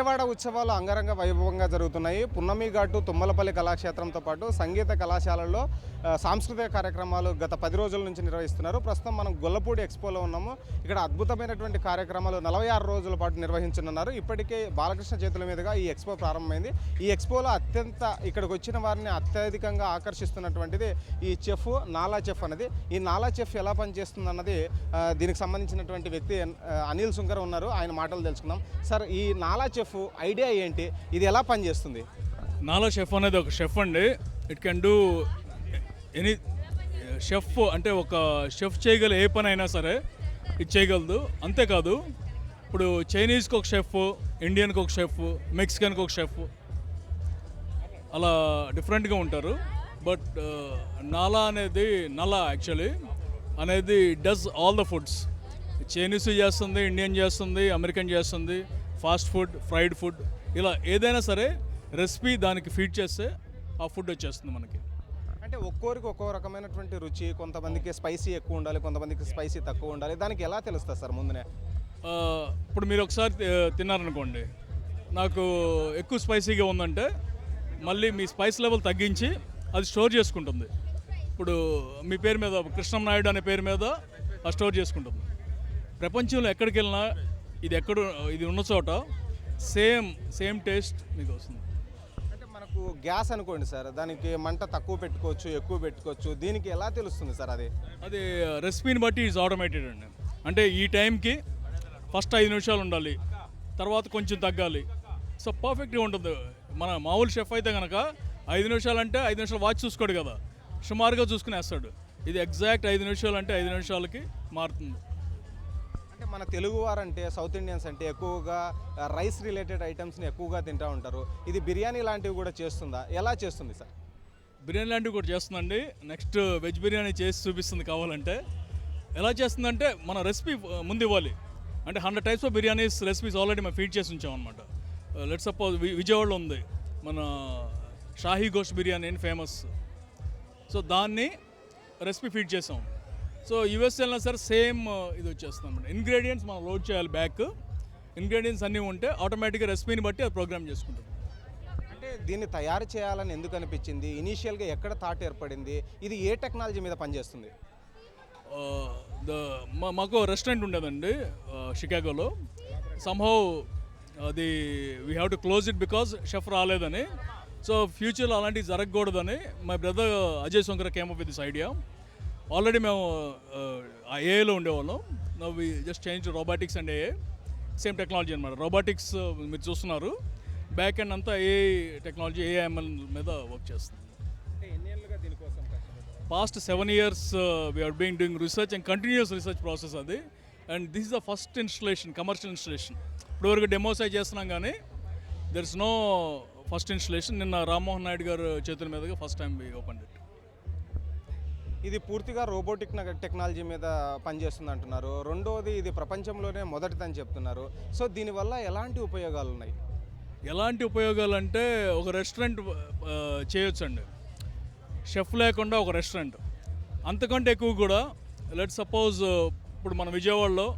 విజయవాడ ఉత్సవాలు అంగరంగ వైభవంగా జరుగుతున్నాయి. పున్నమి ఘాటు తుమ్మలపల్లి కళాక్షేత్రంతో పాటు సంగీత కళాశాలల్లో సాంస్కృతిక కార్యక్రమాలు గత పది రోజుల నుంచి నిర్వహిస్తున్నారు. ప్రస్తుతం మనం గొల్లపూడి ఎక్స్పోలో ఉన్నాము. ఇక్కడ అద్భుతమైనటువంటి కార్యక్రమాలు నలభై ఆరు రోజుల పాటు నిర్వహించనున్నారు. ఇప్పటికే బాలకృష్ణ చేతుల మీదుగా ఈ ఎక్స్పో ప్రారంభమైంది. ఈ ఎక్స్పోలో అత్యంత ఇక్కడికి వచ్చిన వారిని అత్యధికంగా ఆకర్షిస్తున్నటువంటిది ఈ చెఫ్ నాలా చెఫ్ అనేది ఈ నాలా చెఫ్ ఎలా పనిచేస్తుంది అన్నది దీనికి సంబంధించినటువంటి వ్యక్తి అనిల్ సుంకర్ ఉన్నారు. ఆయన మాటలు తెలుసుకుందాం. సార్ ఈ నాలా చెఫ్ ఐడియా ఏంటి? ఇది ఎలా పనిచేస్తుంది? నాలా షెఫ్ అనేది ఒక షెఫ్ అండి. It can do any chef అంటే ఒక షెఫ్ చేయగల ఏ పని అయినా సరే ఇది చేయగలదు. అంతేకాదు ఇప్పుడు చైనీస్కి ఒక షెఫ్ ఇండియన్కి ఒక షెఫ్ మెక్సికన్కి ఒక షెఫ్ అలా డిఫరెంట్గా ఉంటారు. బట్ నాలా అనేది నలా యాక్చువల్లీ. అనేది does all the foods. Chinese చేస్తుంది ఇండియన్ చేస్తుంది అమెరికన్ చేస్తుంది. ఫాస్ట్ ఫుడ్ ఫ్రైడ్ ఫుడ్ ఇలా ఏదైనా సరే రెసిపీ దానికి ఫీడ్ చేస్తే ఆ ఫుడ్ వచ్చేస్తుంది మనకి. అంటే ఒక్కోరికి ఒక్కో రకమైనటువంటి రుచి కొంతమందికి స్పైసీ ఎక్కువ ఉండాలి కొంతమందికి స్పైసీ తక్కువ ఉండాలి. దానికి ఎలా తెలుస్తుంది సార్ ముందునే? ఇప్పుడు మీరు ఒకసారి తిన్నారనుకోండి. నాకు ఎక్కువ స్పైసీగా ఉందంటే మళ్ళీ మీ స్పైస్ లెవెల్ తగ్గించి అది స్టోర్ చేసుకుంటుంది. ఇప్పుడు మీ పేరు మీద కృష్ణం నాయుడు అనే పేరు మీద అది స్టోర్ చేసుకుంటుంది. ప్రపంచంలో ఎక్కడికి వెళ్ళినా ఇది ఎక్కడ ఇది ఉన్న చోట సేమ్ సేమ్ టేస్ట్ మీకు వస్తుంది అంటే మనకు గ్యాస్ అనుకోండి సార్ దానికి మంట తక్కువ పెట్టుకోవచ్చు ఎక్కువ పెట్టుకోవచ్చు దీనికి ఎలా తెలుస్తుంది సార్ అది? అది రెసిపీని బట్టి ఈజ్ ఆటోమేటెడ్ అండి. అంటే ఈ టైంకి ఫస్ట్ ఐదు నిమిషాలు ఉండాలి తర్వాత కొంచెం తగ్గాలి. సో పర్ఫెక్ట్గా ఉంటుంది. మన మామూలు షెఫ్ అయితే కనుక ఐదు నిమిషాలు అంటే ఐదు నిమిషాలు వాచ్ చూసుకోడు కదా సుమారుగా చూసుకుని వేస్తాడు ఇది ఎగ్జాక్ట్ ఐదు నిమిషాలు అంటే ఐదు నిమిషాలకి మారుతుంది. అంటే మన తెలుగు వారంటే సౌత్ ఇండియన్స్ అంటే ఎక్కువగా రైస్ రిలేటెడ్ ఐటమ్స్ని ఎక్కువగా తింటూ ఉంటారు. ఇది బిర్యానీ లాంటివి కూడా చేస్తుందా? ఎలా చేస్తుంది సార్? బిర్యానీ లాంటివి కూడా చేస్తుందండి. నెక్స్ట్ వెజ్ బిర్యానీ చేసి చూపిస్తుంది కావాలంటే. ఎలా చేస్తుందంటే మన రెసిపీ ముందు ఇవ్వాలి. అంటే hundred types of biryanis recipes already మేము ఫీడ్ చేసి ఉంచాం అనమాట లెట్ సపోజ్ విజయవాడలో ఉంది. మన షాహీ గోష్ బిర్యానీ అని ఫేమస్ సో దాన్ని రెసిపీ ఫీడ్ చేసాం. సో యూఎస్ వెళ్ళినా సరే సేమ్ ఇది వచ్చేస్తుంది అనమాట ఇంగ్రీడియంట్స్ మనం లోడ్ చేయాలి బ్యాక్ ఇంగ్రీడియంట్స్ అన్నీ ఉంటే ఆటోమేటిక్గా రెసిపీని బట్టి అది ప్రోగ్రామ్ చేసుకుంటుంది అంటే దీన్ని తయారు చేయాలని ఎందుకు అనిపించింది? ఇనీషియల్గా ఎక్కడ థాట్ ఏర్పడింది? ఇది ఏ టెక్నాలజీ మీద పనిచేస్తుంది? ద మాకు రెస్టారెంట్ ఉండేదండి షికాగోలో సంహౌ అది we have to close it because chef రాలేదని. సో ఫ్యూచర్లో అలాంటివి జరగకూడదని. My brother Ajay Shankar came up with this idea already మేము ఏఏలో ఉండేవాళ్ళం. We just change robotics and AA same technology అనమాట రోబోటిక్స్ మీరు చూస్తున్నారు. బ్యాక్ ఎండ్ అంతా ఏ టెక్నాలజీ ఏఐఎంఎల్ మీద వర్క్ చేస్తుంది. Past seven years we're being doing research and continuous research process అది. And this is the first installation commercial installation ఇప్పటివరకు demos అయి చేస్తున్నాం కానీ there is no first installation నిన్న రామ్మోహన్ నాయుడు గారు చేతుల మీదుగా first time we open it ఇది పూర్తిగా రోబోటిక్ టెక్నాలజీ మీద పనిచేస్తుంది అంటున్నారు రెండవది ఇది ప్రపంచంలోనే మొదటిదని చెప్తున్నారు. సో దీనివల్ల ఎలాంటి ఉపయోగాలు ఉన్నాయి? ఎలాంటి ఉపయోగాలు అంటే ఒక రెస్టారెంట్ చేయొచ్చు అండి షెఫ్ లేకుండా ఒక రెస్టారెంట్. అంతకంటే ఎక్కువ కూడా లెట్ సపోజ్ ఇప్పుడు మన విజయవాడలో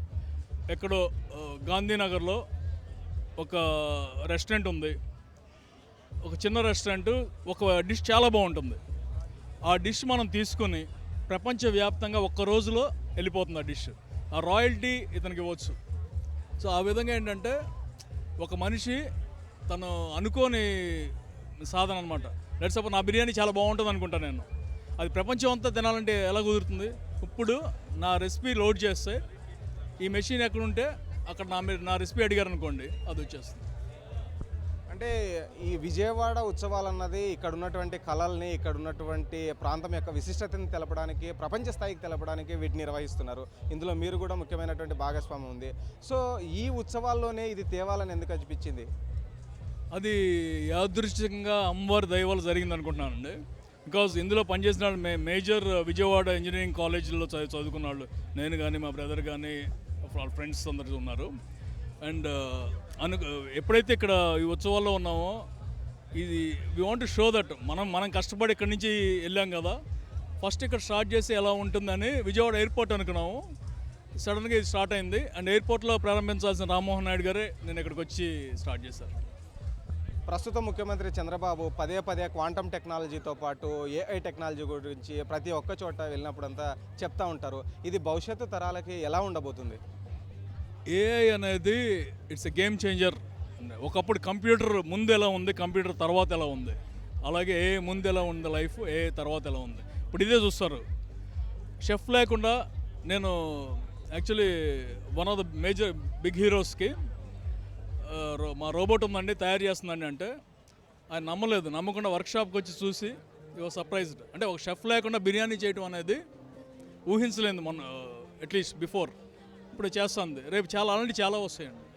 ఎక్కడో గాంధీనగర్లో ఒక రెస్టారెంట్ ఉంది. ఒక చిన్న రెస్టారెంట్ ఒక డిష్ చాలా బాగుంటుంది. ఆ డిష్ మనం తీసుకొని ప్రపంచవ్యాప్తంగా ఒక్క రోజులో వెళ్ళిపోతుంది ఆ డిష్. ఆ రాయల్టీ ఇతనికి ఇవ్వచ్చు. సో ఆ విధంగా ఏంటంటే ఒక మనిషి తను అనుకోని సాధన అనమాట లెట్ సపోజ్ నా బిర్యానీ చాలా బాగుంటుంది అనుకుంటాను నేను. అది ప్రపంచం అంతా తినాలంటే ఎలా కుదురుతుంది? ఇప్పుడు నా రెసిపీ లోడ్ చేస్తే ఈ మెషిన్ ఎక్కడుంటే అక్కడ నా నా రెసిపీ అడిగారు అనుకోండి అది వచ్చేస్తుంది. అంటే ఈ విజయవాడ ఉత్సవాలు అన్నది ఇక్కడ ఉన్నటువంటి కళల్ని ఇక్కడ ఉన్నటువంటి ప్రాంతం యొక్క విశిష్టతని తెలపడానికి ప్రపంచ స్థాయికి తెలపడానికి వీటిని నిర్వహిస్తున్నారు. ఇందులో మీరు కూడా ముఖ్యమైనటువంటి భాగస్వామ్యం ఉంది. సో ఈ ఉత్సవాల్లోనే ఇది తేవాలని ఎందుకు అనిపించింది? అది యాదృశ్యంగా అమ్మవారి దైవాలు జరిగింది అనుకుంటున్నానండి బికాజ్ ఇందులో పనిచేసిన వాళ్ళు మే మేజర్ విజయవాడ ఇంజనీరింగ్ కాలేజీలో చదువు చదువుకున్న వాళ్ళు. నేను కానీ మా బ్రదర్ కానీ వాళ్ళ ఫ్రెండ్స్ అందరు ఉన్నారు. అండ్ అను ఎప్పుడైతే ఇక్కడ ఈ ఉత్సవాల్లో ఉన్నామో ఇది వి వాంట్ షో దట్ మనం మనం కష్టపడి ఇక్కడి నుంచి వెళ్ళాం కదా. ఫస్ట్ ఇక్కడ స్టార్ట్ చేసి ఎలా ఉంటుందని విజయవాడ ఎయిర్పోర్ట్ అనుకున్నాము. సడన్గా ఇది స్టార్ట్ అయింది. అండ్ ఎయిర్పోర్ట్లో ప్రారంభించాల్సిన రామ్మోహన్ నాయుడు గారే నేను ఇక్కడికి వచ్చి స్టార్ట్ చేశాను ప్రస్తుత ముఖ్యమంత్రి చంద్రబాబు పదే పదే క్వాంటమ్ టెక్నాలజీతో పాటు ఏఐ టెక్నాలజీ గురించి ప్రతి ఒక్క చోట వెళ్ళినప్పుడంతా చెప్తా ఉంటారు. ఇది భవిష్యత్తు తరాలకి ఎలా ఉండబోతుంది? ఏఐ అనేది ఇట్స్ ఎ గేమ్ చేంజర్ ఒకప్పుడు కంప్యూటర్ ముందు ఎలా ఉంది కంప్యూటర్ తర్వాత ఎలా ఉంది? అలాగే ఏ ముందు ఎలా ఉంది లైఫ్ ఏ తర్వాత ఎలా ఉంది? ఇప్పుడు ఇదే చూస్తారు. షెఫ్ లేకుండా నేను actually one of the major big హీరోస్కి మా రోబోట్ ఉందండి తయారు చేస్తుందండి అంటే ఆయన నమ్మలేదు. నమ్మకుండా వర్క్షాప్కి వచ్చి చూసి యువర్ సర్ప్రైజ్డ్ అంటే ఒక షెఫ్ లేకుండా బిర్యానీ చేయడం అనేది ఊహించలేదు మొన్న అట్లీస్ట్ బిఫోర్ ఇప్పుడు చేస్తుంది. రేపు చాలా అలాంటి చాలా వస్తాయండి.